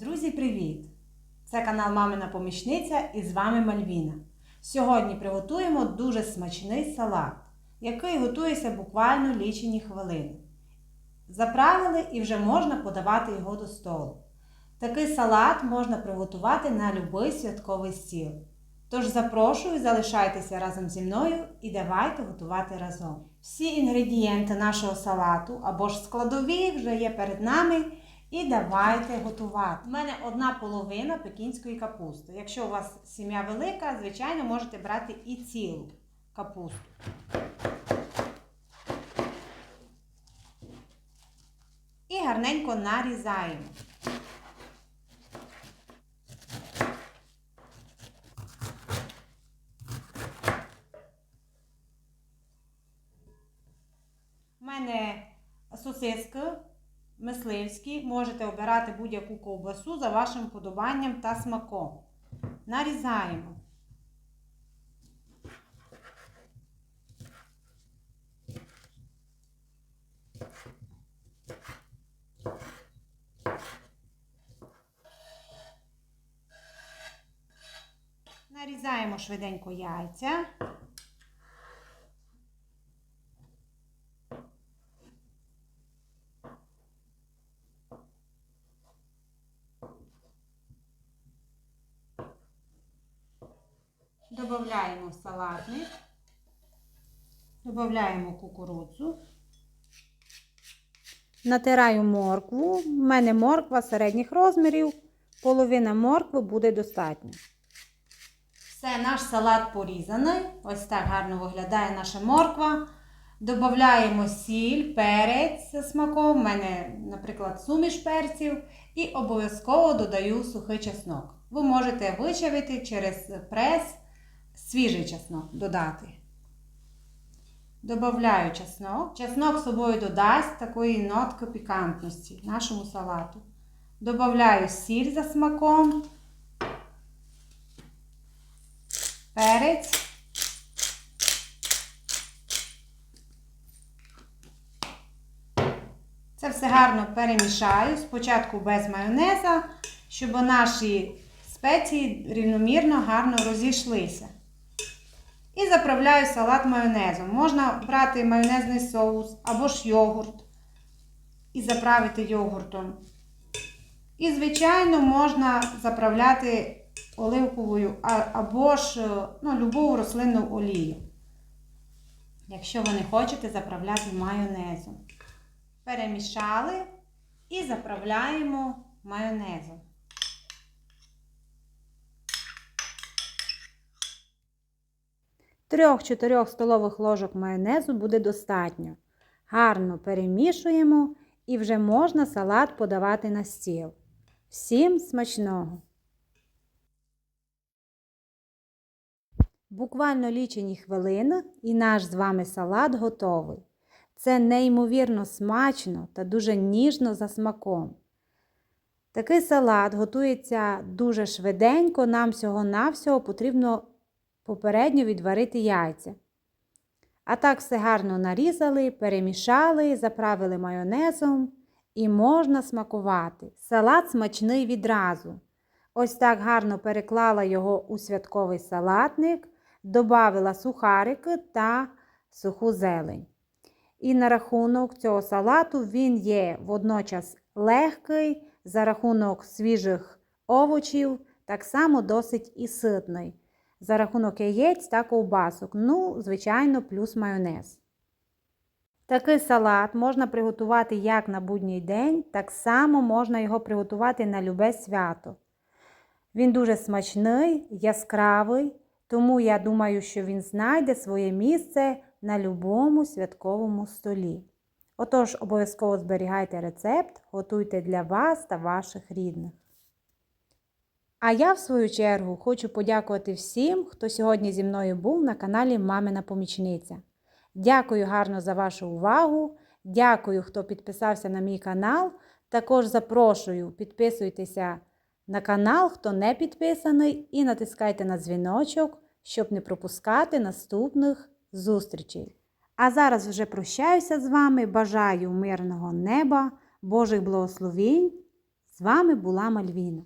Друзі, привіт! Це канал Мамина Помічниця і з вами Мальвіна. Сьогодні приготуємо дуже смачний салат, який готується буквально лічені хвилини. Заправили і вже можна подавати його до столу. Такий салат можна приготувати на будь-який святковий стіл. Тож запрошую, залишайтеся разом зі мною і давайте готувати разом. Всі інгредієнти нашого салату або ж складові вже є перед нами. І давайте готувати. У мене одна половина пекінської капусти. Якщо у вас сім'я велика, звичайно, можете брати і цілу капусту. І гарненько нарізаємо. У мене сосиски мисливські. Можете обирати будь-яку ковбасу за вашим подобанням та смаком. Нарізаємо. Нарізаємо швиденько яйця. Добавляємо салатник, додаємо кукурудзу. Натираю моркву. У мене морква середніх розмірів. Половина моркви буде достатньо. Все, наш салат порізаний. Ось так гарно виглядає наша морква. Додаємо сіль, перець з смаком. У мене, наприклад, суміш перців. І обов'язково додаю сухий чеснок. Ви можете вичавити через прес свіжий чеснок додати. Добавляю чеснок. Чеснок собою додасть такої нотки пікантності нашому салату. Добавляю сіль за смаком, перець. Це все гарно перемішаю. Спочатку без майонеза, щоб наші спеції рівномірно гарно розійшлися. І заправляю салат майонезом. Можна брати майонезний соус або ж йогурт і заправити йогуртом. І, звичайно, можна заправляти оливковою або ж ну, любу рослинну олію. Якщо ви не хочете заправляти майонезом. Перемішали і заправляємо майонезом. Трьох-чотирьох столових ложок майонезу буде достатньо. Гарно перемішуємо і вже можна салат подавати на стіл. Всім смачного! Буквально лічені хвилини і наш з вами салат готовий. Це неймовірно смачно та дуже ніжно за смаком. Такий салат готується дуже швиденько, нам всього-навсього потрібно попередньо відварити яйця. А так все гарно нарізали, перемішали, заправили майонезом і можна смакувати. Салат смачний відразу. Ось так гарно переклала його у святковий салатник, додавила сухарики та суху зелень. І на рахунок цього салату він є водночас легкий, за рахунок свіжих овочів, так само досить і ситний. За рахунок яєць та ковбасок. Ну, звичайно, плюс майонез. Такий салат можна приготувати як на будній день, так само можна його приготувати на любе свято. Він дуже смачний, яскравий, тому я думаю, що він знайде своє місце на любому святковому столі. Отож, обов'язково зберігайте рецепт, готуйте для вас та ваших рідних. А я, в свою чергу, хочу подякувати всім, хто сьогодні зі мною був на каналі Мамина Помічниця. Дякую гарно за вашу увагу. Дякую, хто підписався на мій канал. Також запрошую, підписуйтеся на канал, хто не підписаний, і натискайте на дзвіночок, щоб не пропускати наступних зустрічей. А зараз вже прощаюся з вами. Бажаю мирного неба, Божих благословінь З вами була Мальвіна.